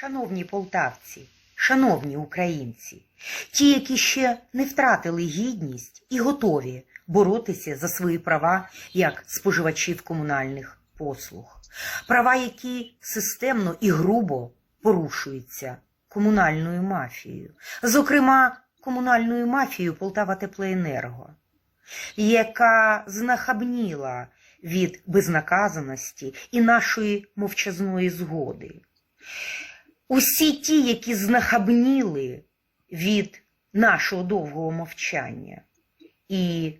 Шановні полтавці, шановні українці, ті, які ще не втратили гідність і готові боротися за свої права як споживачів комунальних послуг, права, які системно і грубо порушуються комунальною мафією, зокрема комунальною мафією Полтава Теплоенерго, яка знахабніла від безнаказаності і нашої мовчазної згоди. Усі ті, які знахабніли від нашого довгого мовчання і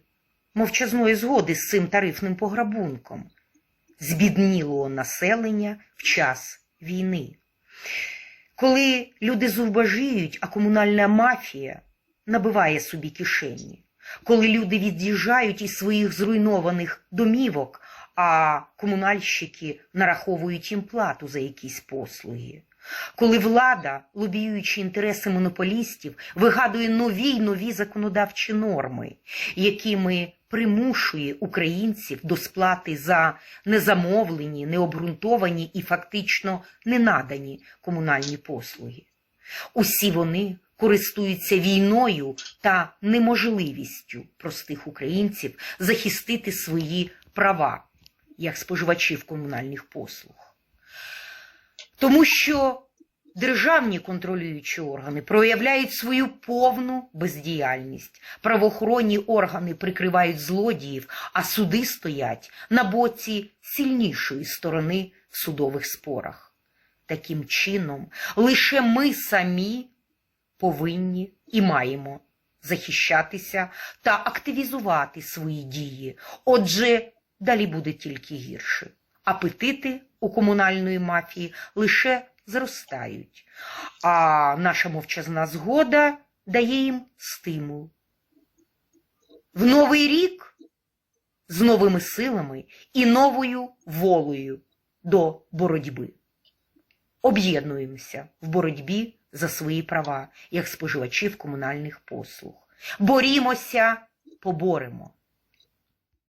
мовчазної згоди з цим тарифним пограбунком збіднілого населення в час війни. Коли люди зубожіють, а комунальна мафія набиває собі кишені, коли люди від'їжджають із своїх зруйнованих домівок, а комунальщики нараховують їм плату за якісь послуги. Коли влада, лобіюючи інтереси монополістів, вигадує нові й нові законодавчі норми, якими примушує українців до сплати за незамовлені, необґрунтовані і фактично ненадані комунальні послуги. Усі вони користуються війною та неможливістю простих українців захистити свої права як споживачів комунальних послуг. Тому що державні контролюючі органи проявляють свою повну бездіяльність. Правоохоронні органи прикривають злодіїв, а суди стоять на боці сильнішої сторони в судових спорах. Таким чином, лише ми самі повинні і маємо захищатися та активізувати свої дії. Отже, далі буде тільки гірше. Апетити у комунальної мафії лише зростають, а наша мовчазна згода дає їм стимул. В новий рік з новими силами і новою волею до боротьби. Об'єднуємося в боротьбі за свої права як споживачів комунальних послуг. Борімося, поборемо.